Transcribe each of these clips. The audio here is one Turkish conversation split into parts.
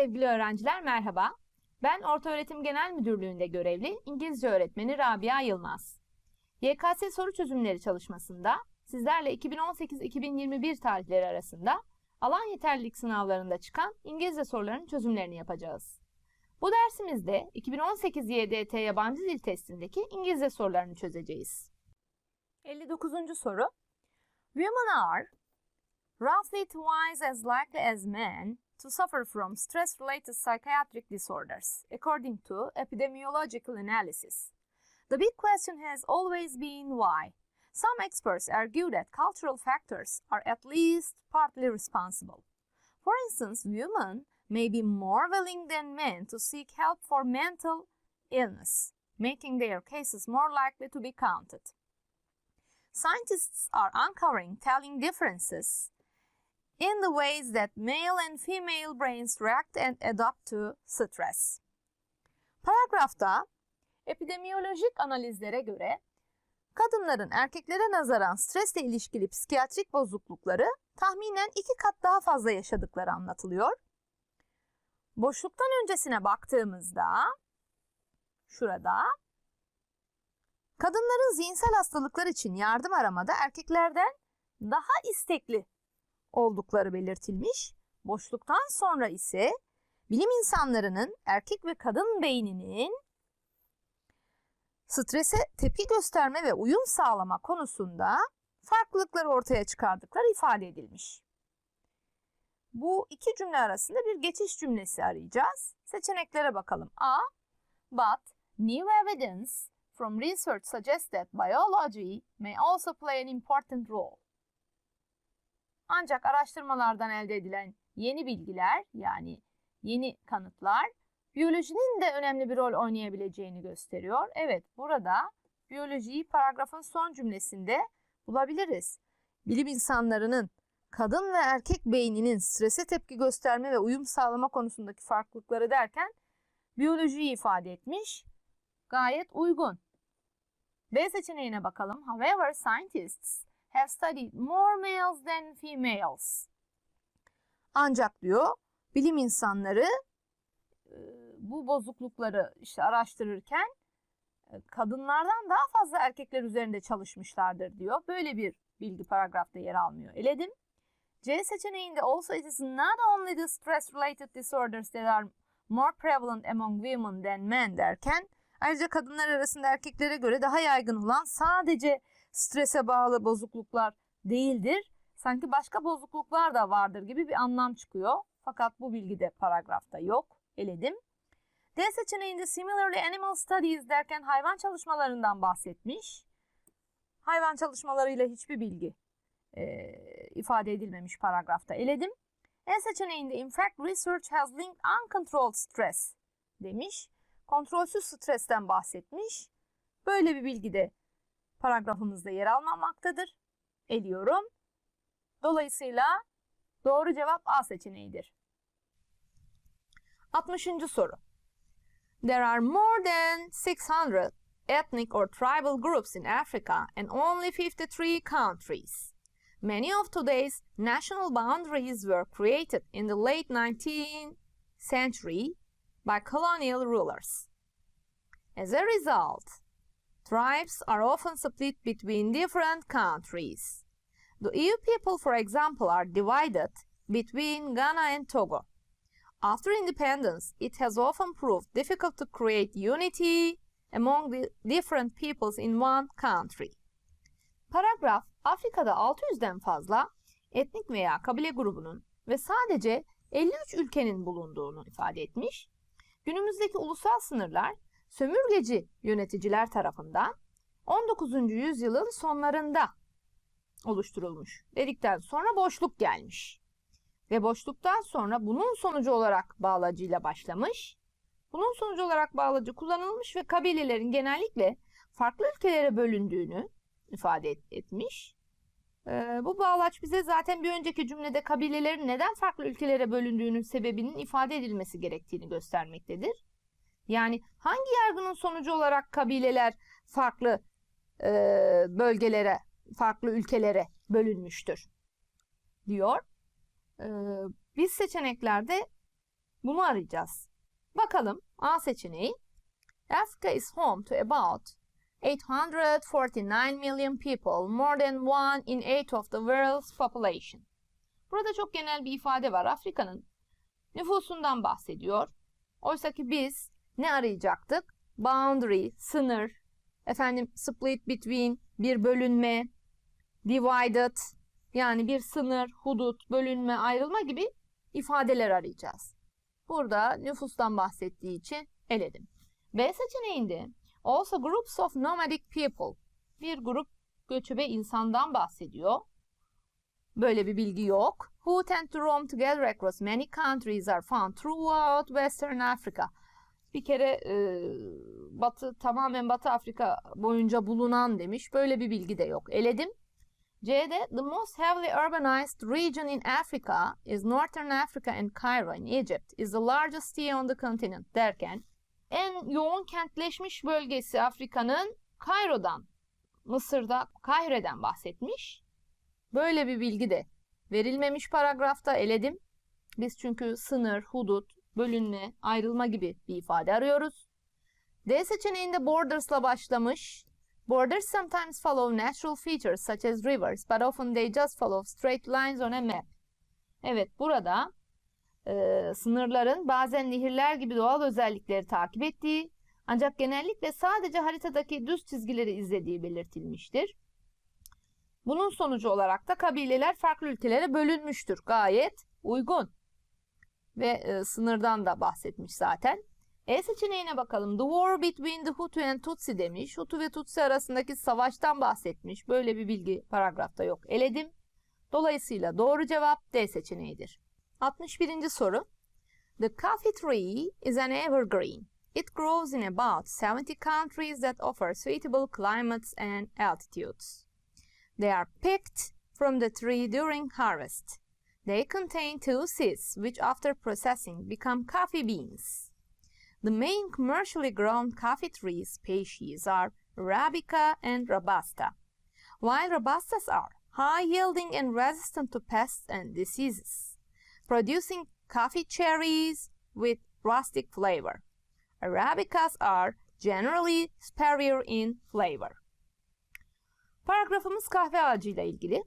Sevgili öğrenciler merhaba. Ben Ortaöğretim Genel Müdürlüğü'nde görevli İngilizce öğretmeni Rabia Yılmaz. YKS soru çözümleri çalışmasında sizlerle 2018-2021 tarihleri arasında alan yeterlilik sınavlarında çıkan İngilizce soruların çözümlerini yapacağız. Bu dersimizde 2018 YDT yabancı dil testindeki İngilizce sorularını çözeceğiz. 59. soru Women are roughly twice as likely as men to suffer from stress-related psychiatric disorders, according to epidemiological analysis. The big question has always been why. Some experts argue that cultural factors are at least partly responsible. For instance, women may be more willing than men to seek help for mental illness, making their cases more likely to be counted. Scientists are uncovering telling differences in the ways that male and female brains react and adapt to stress. Paragrafta epidemiyolojik analizlere göre kadınların erkeklere nazaran stresle ilişkili psikiyatrik bozuklukları tahminen iki kat daha fazla yaşadıkları anlatılıyor. Boşluktan öncesine baktığımızda şurada kadınların zihinsel hastalıklar için yardım aramada erkeklerden daha istekli oldukları belirtilmiş. Boşluktan sonra ise bilim insanlarının erkek ve kadın beyninin strese tepki gösterme ve uyum sağlama konusunda farklılıkları ortaya çıkardıkları ifade edilmiş. Bu iki cümle arasında bir geçiş cümlesi arayacağız. Seçeneklere bakalım. A. But new evidence from research suggests that biology may also play an important role. Ancak araştırmalardan elde edilen yeni bilgiler yani yeni kanıtlar biyolojinin de önemli bir rol oynayabileceğini gösteriyor. Evet burada biyolojiyi paragrafın son cümlesinde bulabiliriz. Bilim insanlarının kadın ve erkek beyninin strese tepki gösterme ve uyum sağlama konusundaki farklılıkları derken biyolojiyi ifade etmiş. Gayet uygun. B seçeneğine bakalım. However, scientists have studied more males than females. Ancak diyor bilim insanları e, bu bozuklukları işte araştırırken e, kadınlardan daha fazla erkekler üzerinde çalışmışlardır diyor. Böyle bir bilgi paragrafta yer almıyor. Eledim. C seçeneğinde also it is not only the stress related disorders that are more prevalent among women than men derken ayrıca kadınlar arasında erkeklere göre daha yaygın olan sadece strese bağlı bozukluklar değildir. Sanki başka bozukluklar da vardır gibi bir anlam çıkıyor. Fakat bu bilgi de paragrafta yok. Eledim. D seçeneğinde similarly animal studies derken hayvan çalışmalarından bahsetmiş. Hayvan çalışmalarıyla hiçbir bilgi e, ifade edilmemiş paragrafta. Eledim. E seçeneğinde in fact research has linked uncontrolled stress demiş. Kontrolsüz stresten bahsetmiş. Böyle bir bilgi de paragrafımızda yer almamaktadır. Eliyorum. Dolayısıyla doğru cevap A seçeneğidir. 60. soru. There are more than 600 ethnic or tribal groups in Africa and only 53 countries. Many of today's national boundaries were created in the late 19th century by colonial rulers. As a result, Tribes are often split between different countries. The EU people, for example, are divided between Ghana and Togo. After independence, it has often proved difficult to create unity among the different peoples in one country. Paragraf, Afrika'da 600'den fazla etnik veya kabile grubunun ve sadece 53 ülkenin bulunduğunu ifade etmiş. Günümüzdeki ulusal sınırlar sömürgeci yöneticiler tarafından 19. yüzyılın sonlarında oluşturulmuş. Dedikten sonra boşluk gelmiş. Ve boşluktan sonra bunun sonucu olarak bağlacıyla başlamış. Bunun sonucu olarak bağlacı kullanılmış ve kabilelerin genellikle farklı ülkelere bölündüğünü ifade et, etmiş. Ee, bu bağlaç bize zaten bir önceki cümlede kabilelerin neden farklı ülkelere bölündüğünün sebebinin ifade edilmesi gerektiğini göstermektedir. Yani hangi yargının sonucu olarak kabileler farklı e, bölgelere, farklı ülkelere bölünmüştür diyor. E, biz seçeneklerde Bunu arayacağız. Bakalım A seçeneği. Africa is home to about 849 million people, more than one in eight of the world's population. Burada çok genel bir ifade var. Afrika'nın nüfusundan bahsediyor. Oysa ki biz ne arayacaktık? Boundary, sınır, efendim split between, bir bölünme, divided, yani bir sınır, hudut, bölünme, ayrılma gibi ifadeler arayacağız. Burada nüfustan bahsettiği için eledim. B seçeneğinde also groups of nomadic people bir grup göçebe insandan bahsediyor. Böyle bir bilgi yok. Who tend to roam together across many countries are found throughout Western Africa. Bir kere e, batı tamamen Batı Afrika boyunca bulunan demiş. Böyle bir bilgi de yok. Eledim. C'de the most heavily urbanized region in Africa is Northern Africa and Cairo in Egypt is the largest city on the continent derken en yoğun kentleşmiş bölgesi Afrika'nın Kairo'dan, Mısır'da Kahire'den bahsetmiş. Böyle bir bilgi de verilmemiş paragrafta eledim. Biz çünkü sınır, hudut, bölünme, ayrılma gibi bir ifade arıyoruz. D seçeneğinde borders'la başlamış. Borders sometimes follow natural features such as rivers, but often they just follow straight lines on a map. Evet, burada e, sınırların bazen nehirler gibi doğal özellikleri takip ettiği, ancak genellikle sadece haritadaki düz çizgileri izlediği belirtilmiştir. Bunun sonucu olarak da kabileler farklı ülkelere bölünmüştür. Gayet uygun. Ve e, sınırdan da bahsetmiş zaten. E seçeneğine bakalım. The war between the Hutu and Tutsi demiş. Hutu ve Tutsi arasındaki savaştan bahsetmiş. Böyle bir bilgi paragrafta yok. Eledim. Dolayısıyla doğru cevap D seçeneğidir. 61. soru. The coffee tree is an evergreen. It grows in about 70 countries that offer suitable climates and altitudes. They are picked from the tree during harvest. They contain two seeds, which after processing become coffee beans. The main commercially grown coffee tree species are Arabica and Robusta, while Robustas are high yielding and resistant to pests and diseases, producing coffee cherries with rustic flavor. Arabicas are generally superior in flavor. Paragrafımız kahve ağacı ile ilgili.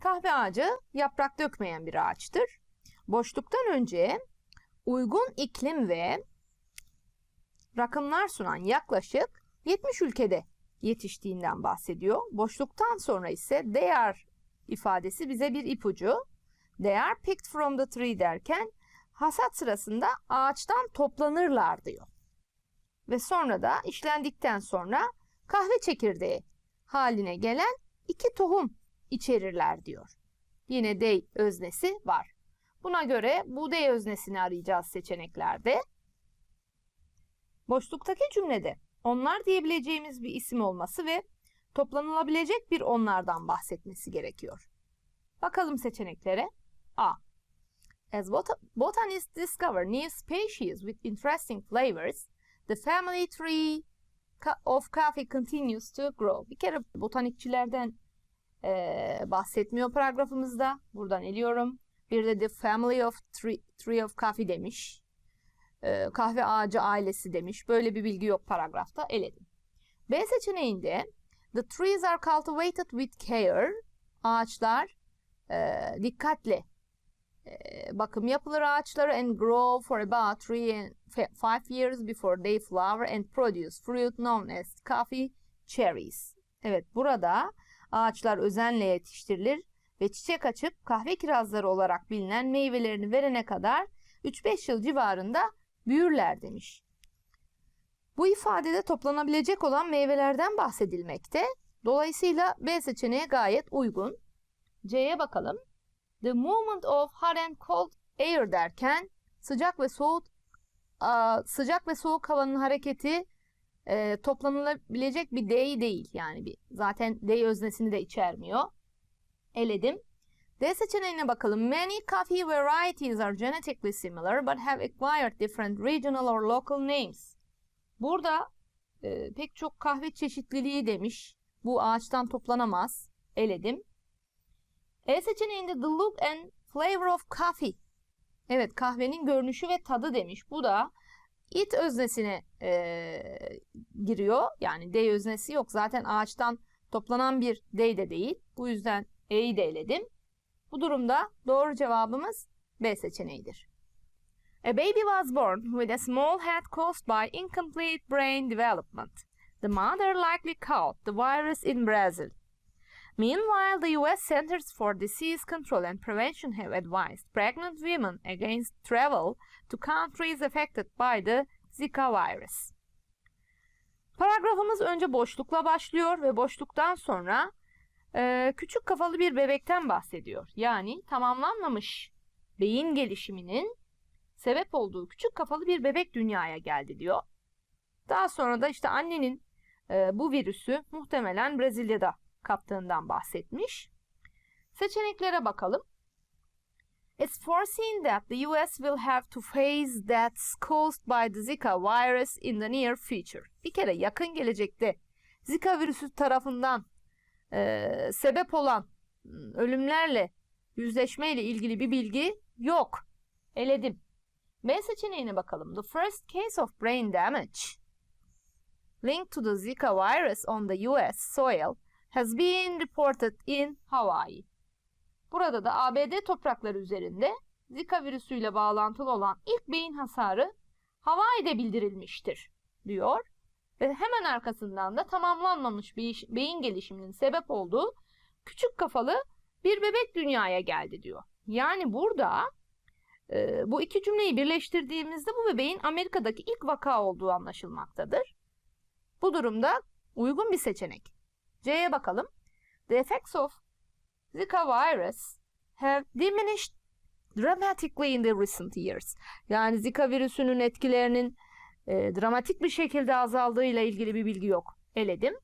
Kahve ağacı yaprak dökmeyen bir ağaçtır. Boşluktan önce uygun iklim ve rakımlar sunan yaklaşık 70 ülkede yetiştiğinden bahsediyor. Boşluktan sonra ise are ifadesi bize bir ipucu. Are picked from the tree derken hasat sırasında ağaçtan toplanırlar diyor. Ve sonra da işlendikten sonra kahve çekirdeği haline gelen iki tohum içerirler diyor. Yine they öznesi var. Buna göre bu they öznesini arayacağız seçeneklerde. Boşluktaki cümlede onlar diyebileceğimiz bir isim olması ve toplanılabilecek bir onlardan bahsetmesi gerekiyor. Bakalım seçeneklere. A. As bot botanists discover new species with interesting flavors, the family tree of coffee continues to grow. Bir kere botanikçilerden e, bahsetmiyor paragrafımızda. Buradan eliyorum. Bir de the family of tree, tree of coffee demiş. E, kahve ağacı ailesi demiş. Böyle bir bilgi yok paragrafta. Eledim. B seçeneğinde the trees are cultivated with care. Ağaçlar e, dikkatle e, bakım yapılır ağaçları and grow for about 3 and 5 years before they flower and produce fruit known as coffee cherries. Evet burada ağaçlar özenle yetiştirilir ve çiçek açıp kahve kirazları olarak bilinen meyvelerini verene kadar 3-5 yıl civarında büyürler demiş. Bu ifadede toplanabilecek olan meyvelerden bahsedilmekte. Dolayısıyla B seçeneği gayet uygun. C'ye bakalım. The movement of hot and cold air derken sıcak ve soğuk sıcak ve soğuk havanın hareketi e, toplanılabilecek bir day değil. Yani bir zaten day öznesini de içermiyor. Eledim. D seçeneğine bakalım. Many coffee varieties are genetically similar but have acquired different regional or local names. Burada e, pek çok kahve çeşitliliği demiş. Bu ağaçtan toplanamaz. Eledim. E seçeneğinde the look and flavor of coffee Evet kahvenin görünüşü ve tadı demiş. Bu da it öznesine eee, giriyor. Yani dey öznesi yok. Zaten ağaçtan toplanan bir dey de değil. Bu yüzden e'yi de eledim. Bu durumda doğru cevabımız B seçeneğidir. A baby was born with a small head caused by incomplete brain development. The mother likely caught the virus in Brazil. Meanwhile, the US Centers for Disease Control and Prevention have advised pregnant women against travel to countries affected by the Zika virus. Paragrafımız önce boşlukla başlıyor ve boşluktan sonra e, küçük kafalı bir bebekten bahsediyor. Yani tamamlanmamış beyin gelişiminin sebep olduğu küçük kafalı bir bebek dünyaya geldi diyor. Daha sonra da işte annenin e, bu virüsü muhtemelen Brezilya'da kaptığından bahsetmiş. Seçeneklere bakalım. It's foreseen that the US will have to face deaths caused by the Zika virus in the near future. Bir kere yakın gelecekte Zika virüsü tarafından e, sebep olan m, ölümlerle yüzleşmeyle ilgili bir bilgi yok. Eledim. B seçeneğine bakalım. The first case of brain damage linked to the Zika virus on the US soil has been reported in Hawaii. Burada da ABD toprakları üzerinde Zika virüsüyle bağlantılı olan ilk beyin hasarı Hawaii'de bildirilmiştir diyor. Ve hemen arkasından da tamamlanmamış bir beyin gelişiminin sebep olduğu küçük kafalı bir bebek dünyaya geldi diyor. Yani burada e, bu iki cümleyi birleştirdiğimizde bu bebeğin Amerika'daki ilk vaka olduğu anlaşılmaktadır. Bu durumda uygun bir seçenek. C'ye bakalım. The effects of Zika virus have diminished dramatically in the recent years. Yani Zika virüsünün etkilerinin e, dramatik bir şekilde azaldığıyla ilgili bir bilgi yok. Eledim.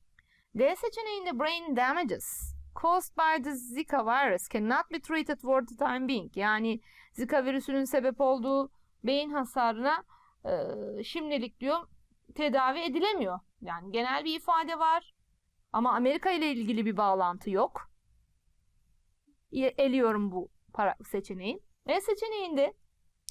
D seçeneğinde brain damages caused by the Zika virus cannot be treated for the time being. Yani Zika virüsünün sebep olduğu beyin hasarına e, şimdilik diyor tedavi edilemiyor. Yani genel bir ifade var. Ama Amerika ile ilgili bir bağlantı yok. Eliyorum bu para seçeneği. E seçeneğinde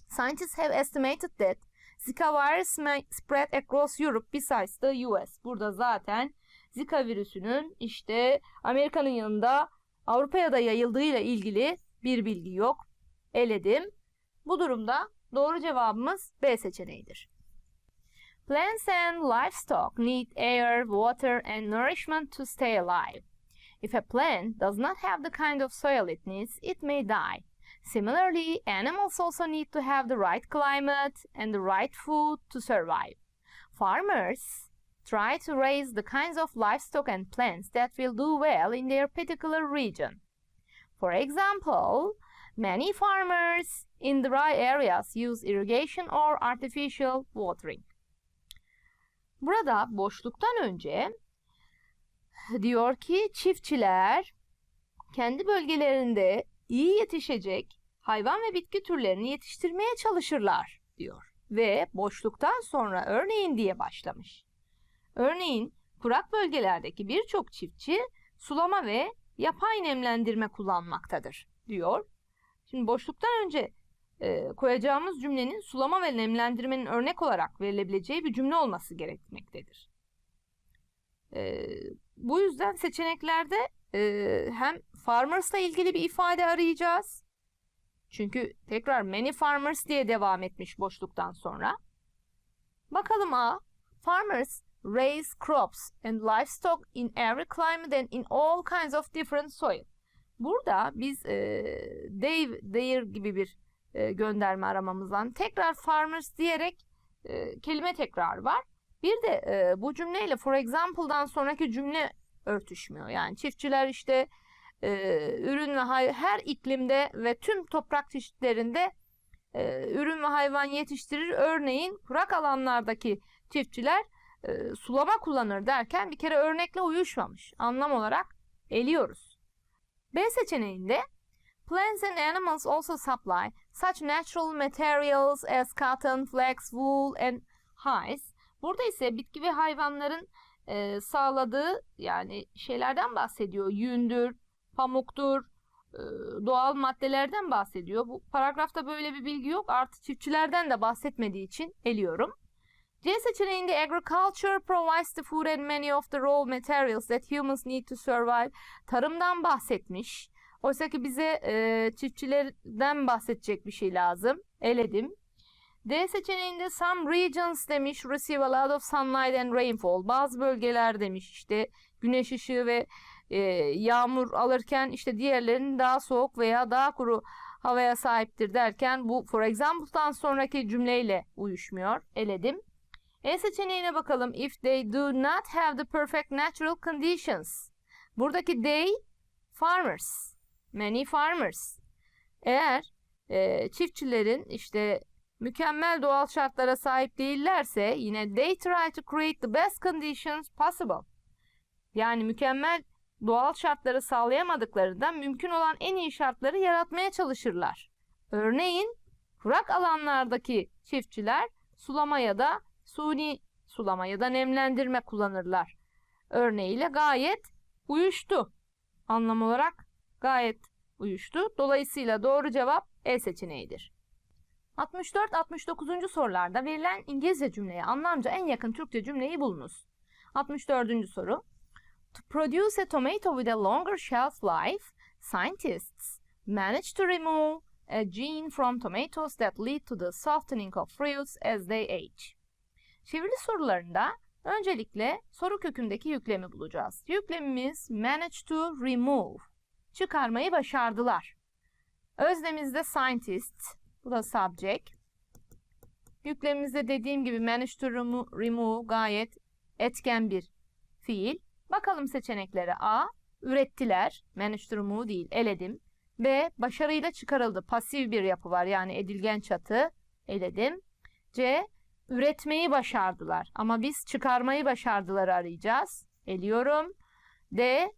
Scientists have estimated that Zika virus may spread across Europe besides the US. Burada zaten Zika virüsünün işte Amerika'nın yanında Avrupa'ya da yayıldığıyla ilgili bir bilgi yok. Eledim. Bu durumda doğru cevabımız B seçeneğidir. Plants and livestock need air, water, and nourishment to stay alive. If a plant does not have the kind of soil it needs, it may die. Similarly, animals also need to have the right climate and the right food to survive. Farmers try to raise the kinds of livestock and plants that will do well in their particular region. For example, many farmers in dry areas use irrigation or artificial watering. Burada boşluktan önce diyor ki çiftçiler kendi bölgelerinde iyi yetişecek hayvan ve bitki türlerini yetiştirmeye çalışırlar diyor. Ve boşluktan sonra örneğin diye başlamış. Örneğin kurak bölgelerdeki birçok çiftçi sulama ve yapay nemlendirme kullanmaktadır diyor. Şimdi boşluktan önce e, koyacağımız cümlenin sulama ve nemlendirmenin örnek olarak verilebileceği bir cümle olması gerekmektedir. E, bu yüzden seçeneklerde e, hem farmers'la ilgili bir ifade arayacağız. Çünkü tekrar many farmers diye devam etmiş boşluktan sonra. Bakalım A. Farmers raise crops and livestock in every climate and in all kinds of different soil. Burada biz e, they, their gibi bir e, gönderme aramamızdan tekrar farmers diyerek e, kelime tekrar var. Bir de e, bu cümleyle for example'dan sonraki cümle örtüşmüyor. Yani çiftçiler işte e, ürün ve hay- her iklimde ve tüm toprak çeşitlerinde e, ürün ve hayvan yetiştirir. Örneğin kurak alanlardaki çiftçiler e, sulama kullanır derken bir kere örnekle uyuşmamış. Anlam olarak eliyoruz. B seçeneğinde Plants and animals also supply such natural materials as cotton, flax, wool and hides. Burada ise bitki ve hayvanların e, sağladığı yani şeylerden bahsediyor. Yündür, pamuktur, e, doğal maddelerden bahsediyor. Bu paragrafta böyle bir bilgi yok. Artı çiftçilerden de bahsetmediği için eliyorum. C seçeneğinde agriculture provides the food and many of the raw materials that humans need to survive. Tarımdan bahsetmiş. Oysa ki bize e, çiftçilerden bahsedecek bir şey lazım. Eledim. D seçeneğinde some regions demiş receive a lot of sunlight and rainfall. Bazı bölgeler demiş işte güneş ışığı ve e, yağmur alırken işte diğerlerinin daha soğuk veya daha kuru havaya sahiptir derken bu for example'dan sonraki cümleyle uyuşmuyor. Eledim. E seçeneğine bakalım. If they do not have the perfect natural conditions. Buradaki they farmers. Many farmers. Eğer e, çiftçilerin işte mükemmel doğal şartlara sahip değillerse yine they try to create the best conditions possible. Yani mükemmel doğal şartları sağlayamadıklarından mümkün olan en iyi şartları yaratmaya çalışırlar. Örneğin kurak alanlardaki çiftçiler sulama ya da suni sulama ya da nemlendirme kullanırlar. Örneğiyle gayet uyuştu. Anlam olarak gayet uyuştu. Dolayısıyla doğru cevap E seçeneğidir. 64-69. sorularda verilen İngilizce cümleye anlamca en yakın Türkçe cümleyi bulunuz. 64. soru. To produce a tomato with a longer shelf life, scientists managed to remove a gene from tomatoes that lead to the softening of fruits as they age. Çevirili sorularında öncelikle soru kökündeki yüklemi bulacağız. Yüklemimiz managed to remove. Çıkarmayı başardılar. Özlemimizde scientists, bu da subject. Yüklemimizde dediğim gibi managed to remo- remove gayet etken bir fiil. Bakalım seçeneklere. A. Ürettiler. Managed to remove değil. Eledim. B. Başarıyla çıkarıldı. Pasif bir yapı var. Yani edilgen çatı. Eledim. C. Üretmeyi başardılar. Ama biz çıkarmayı başardılar arayacağız. Eliyorum. D.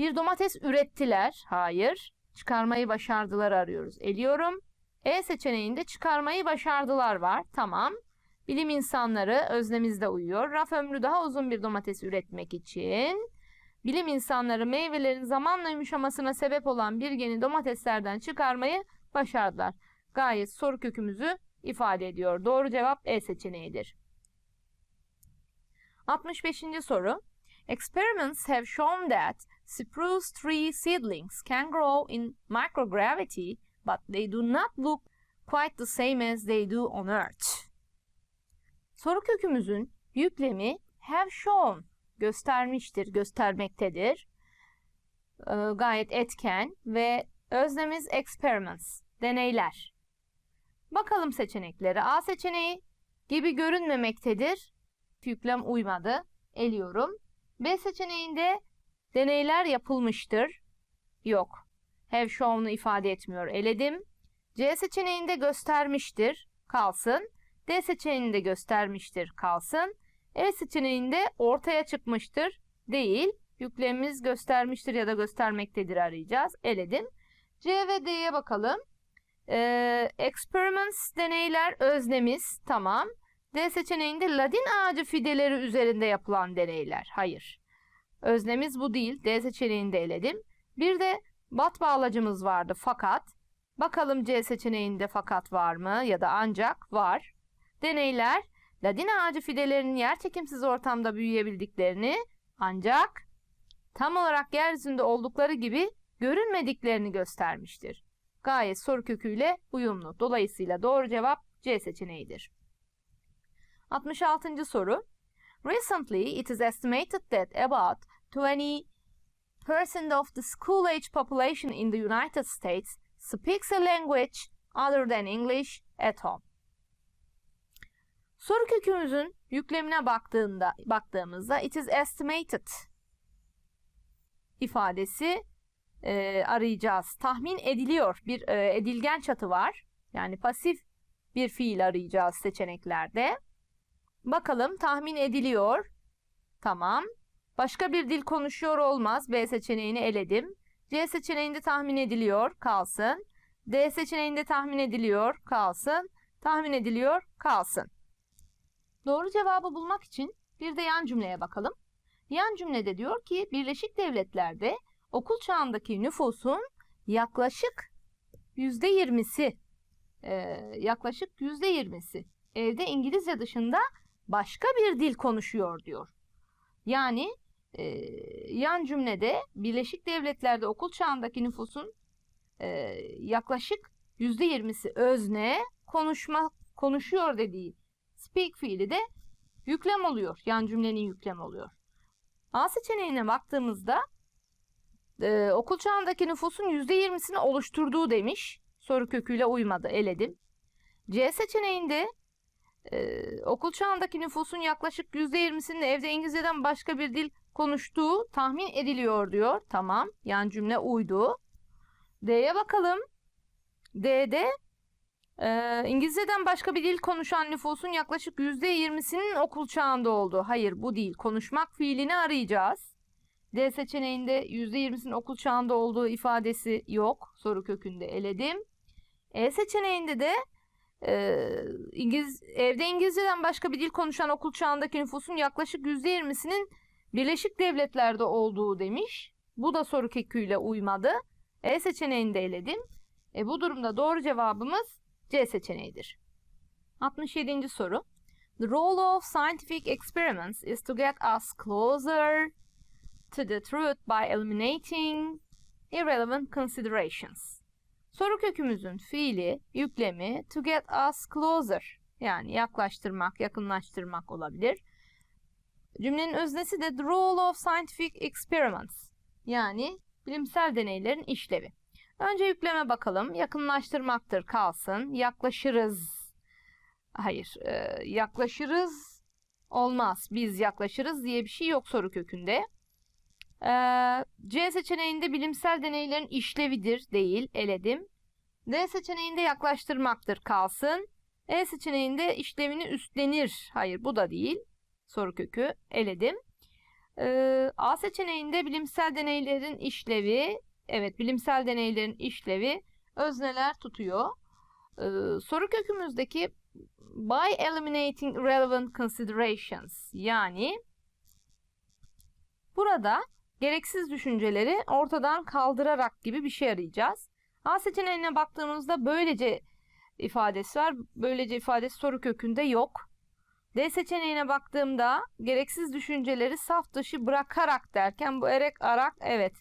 Bir domates ürettiler. Hayır. Çıkarmayı başardılar arıyoruz. Eliyorum. E seçeneğinde çıkarmayı başardılar var. Tamam. Bilim insanları özlemizde uyuyor. Raf ömrü daha uzun bir domates üretmek için bilim insanları meyvelerin zamanla yumuşamasına sebep olan bir geni domateslerden çıkarmayı başardılar. Gayet soru kökümüzü ifade ediyor. Doğru cevap E seçeneğidir. 65. soru. Experiments have shown that spruce tree seedlings can grow in microgravity, but they do not look quite the same as they do on Earth. Soru kökümüzün yüklemi have shown göstermiştir, göstermektedir. Ee, gayet etken ve öznemiz experiments, deneyler. Bakalım seçeneklere. A seçeneği gibi görünmemektedir. Yüklem uymadı. Eliyorum. B seçeneğinde deneyler yapılmıştır. Yok. Have shown'u ifade etmiyor. Eledim. C seçeneğinde göstermiştir. Kalsın. D seçeneğinde göstermiştir. Kalsın. E seçeneğinde ortaya çıkmıştır. Değil. Yüklemimiz göstermiştir ya da göstermektedir arayacağız. Eledim. C ve D'ye bakalım. Ee, experiments deneyler öznemiz tamam. D seçeneğinde ladin ağacı fideleri üzerinde yapılan deneyler. Hayır. Öznemiz bu değil. D seçeneğinde eledim. Bir de bat bağlacımız vardı fakat. Bakalım C seçeneğinde fakat var mı ya da ancak var. Deneyler ladin ağacı fidelerinin yerçekimsiz ortamda büyüyebildiklerini ancak tam olarak yeryüzünde oldukları gibi görünmediklerini göstermiştir. Gayet soru köküyle uyumlu. Dolayısıyla doğru cevap C seçeneğidir. 66. soru. Recently, it is estimated that about 20% of the school-age population in the United States speaks a language other than English at home. Soru kökümüzün yüklemine baktığında baktığımızda it is estimated ifadesi e, arayacağız. Tahmin ediliyor. Bir e, edilgen çatı var. Yani pasif bir fiil arayacağız seçeneklerde. Bakalım tahmin ediliyor. Tamam. Başka bir dil konuşuyor olmaz. B seçeneğini eledim. C seçeneğinde tahmin ediliyor. Kalsın. D seçeneğinde tahmin ediliyor. Kalsın. Tahmin ediliyor. Kalsın. Doğru cevabı bulmak için bir de yan cümleye bakalım. Yan cümlede diyor ki Birleşik Devletler'de okul çağındaki nüfusun yaklaşık yüzde yirmisi e, yaklaşık yüzde yirmisi evde İngilizce dışında başka bir dil konuşuyor diyor. Yani e, yan cümlede Birleşik Devletler'de okul çağındaki nüfusun e, yaklaşık yüzde yirmisi özne konuşma konuşuyor dediği speak fiili de yüklem oluyor. Yan cümlenin yüklem oluyor. A seçeneğine baktığımızda e, okul çağındaki nüfusun yüzde yirmisini oluşturduğu demiş. Soru köküyle uymadı, eledim. C seçeneğinde e, okul çağındaki nüfusun yaklaşık yüzde yirmisinin evde İngilizceden başka bir dil konuştuğu tahmin ediliyor diyor. Tamam, yan cümle uydu. D'ye bakalım. D'de e, İngilizceden başka bir dil konuşan nüfusun yaklaşık yüzde yirmisinin okul çağında olduğu. Hayır bu değil. Konuşmak fiilini arayacağız. D seçeneğinde yüzde yirmisinin okul çağında olduğu ifadesi yok. Soru kökünde eledim. E seçeneğinde de e, İngiliz, evde İngilizceden başka bir dil konuşan okul çağındaki nüfusun yaklaşık yüzde yirmisinin Birleşik Devletler'de olduğu demiş. Bu da soru köküyle uymadı. E seçeneğini de eledim. E bu durumda doğru cevabımız C seçeneğidir. 67. soru. The role of scientific experiments is to get us closer to the truth by eliminating irrelevant considerations. Soru kökümüzün fiili, yüklemi to get us closer yani yaklaştırmak, yakınlaştırmak olabilir. Cümlenin öznesi de the role of scientific experiments yani bilimsel deneylerin işlevi. Önce yükleme bakalım. Yakınlaştırmaktır kalsın. Yaklaşırız. Hayır. E, yaklaşırız olmaz. Biz yaklaşırız diye bir şey yok soru kökünde. E, C seçeneğinde bilimsel deneylerin işlevidir değil. Eledim. D seçeneğinde yaklaştırmaktır kalsın. E seçeneğinde işlevini üstlenir. Hayır bu da değil. Soru kökü eledim. E, A seçeneğinde bilimsel deneylerin işlevi Evet, bilimsel deneylerin işlevi özneler tutuyor. Ee, soru kökümüzdeki by eliminating relevant considerations yani burada gereksiz düşünceleri ortadan kaldırarak gibi bir şey arayacağız. A seçeneğine baktığımızda böylece ifadesi var. Böylece ifadesi soru kökünde yok. D seçeneğine baktığımda gereksiz düşünceleri saf dışı bırakarak derken bu erek arak evet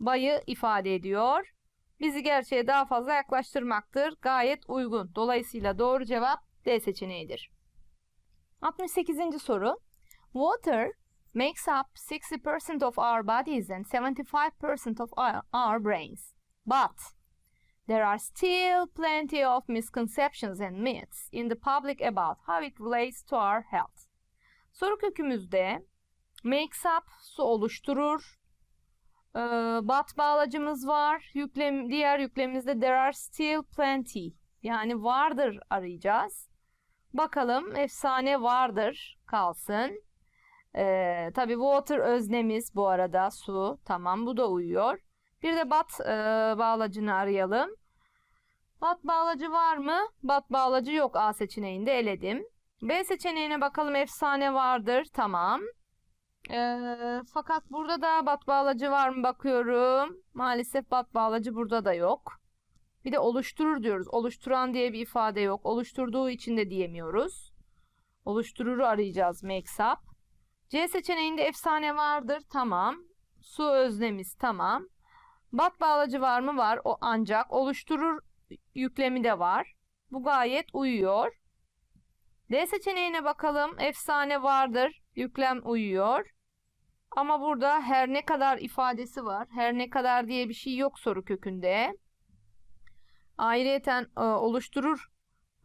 bayı ifade ediyor. Bizi gerçeğe daha fazla yaklaştırmaktır. Gayet uygun. Dolayısıyla doğru cevap D seçeneğidir. 68. soru. Water makes up 60% of our bodies and 75% of our, our brains. But there are still plenty of misconceptions and myths in the public about how it relates to our health. Soru kökümüzde makes up su oluşturur, ee, bat bağlacımız var. Yüklem, diğer yüklemimizde there are still plenty. Yani vardır arayacağız. Bakalım efsane vardır kalsın. Ee, Tabi water öznemiz bu arada su. Tamam bu da uyuyor. Bir de bat e, bağlacını arayalım. Bat bağlacı var mı? Bat bağlacı yok A seçeneğinde eledim. B seçeneğine bakalım efsane vardır. Tamam. Ee, fakat burada da bat bağlacı var mı bakıyorum. Maalesef bat bağlacı burada da yok. Bir de oluşturur diyoruz. Oluşturan diye bir ifade yok. Oluşturduğu için de diyemiyoruz. Oluştururu arayacağız makes up. C seçeneğinde efsane vardır. Tamam. Su öznemiz tamam. Bat bağlacı var mı? Var. O ancak oluşturur yüklemi de var. Bu gayet uyuyor. D seçeneğine bakalım. Efsane vardır. Yüklem uyuyor. Ama burada her ne kadar ifadesi var. Her ne kadar diye bir şey yok soru kökünde. Ayrıyeten e, oluşturur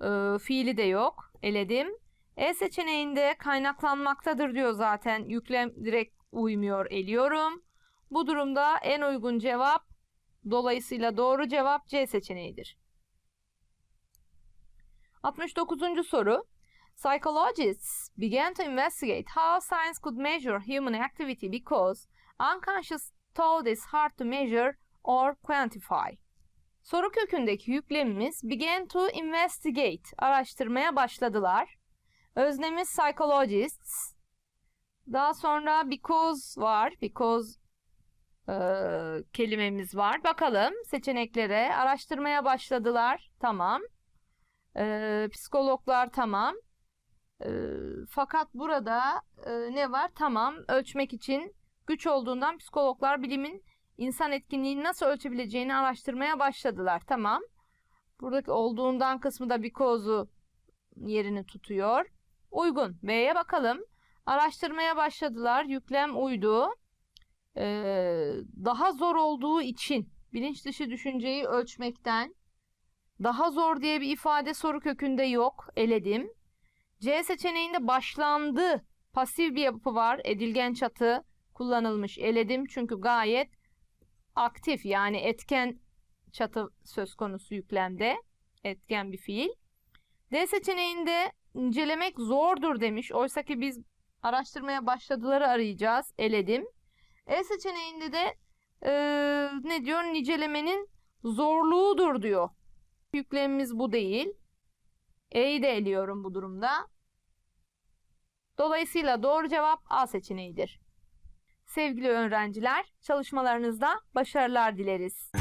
e, fiili de yok. Eledim. E seçeneğinde kaynaklanmaktadır diyor zaten. Yüklem direkt uymuyor eliyorum. Bu durumda en uygun cevap dolayısıyla doğru cevap C seçeneğidir. 69. soru. Psychologists began to investigate how science could measure human activity because unconscious thought is hard to measure or quantify. Soru kökündeki yüklemimiz began to investigate, araştırmaya başladılar. Öznemiz psychologists. Daha sonra because var, because e, kelimemiz var. Bakalım seçeneklere. Araştırmaya başladılar. Tamam. E, psikologlar tamam. E, fakat burada e, ne var? Tamam. Ölçmek için güç olduğundan psikologlar bilimin insan etkinliğini nasıl ölçebileceğini araştırmaya başladılar. Tamam. Buradaki olduğundan kısmı da because'u yerini tutuyor. Uygun. B'ye bakalım. Araştırmaya başladılar. Yüklem uydu. Ee, daha zor olduğu için bilinç dışı düşünceyi ölçmekten daha zor diye bir ifade soru kökünde yok. Eledim. C seçeneğinde başlandı. Pasif bir yapı var. Edilgen çatı kullanılmış. Eledim çünkü gayet aktif yani etken çatı söz konusu yüklemde. Etken bir fiil. D seçeneğinde incelemek zordur demiş. Oysa ki biz araştırmaya başladıları arayacağız. Eledim. E seçeneğinde de eee, ne diyor? Nicelemenin zorluğudur diyor. Yüklemimiz bu değil. E'yi de eliyorum bu durumda. Dolayısıyla doğru cevap A seçeneğidir. Sevgili öğrenciler, çalışmalarınızda başarılar dileriz.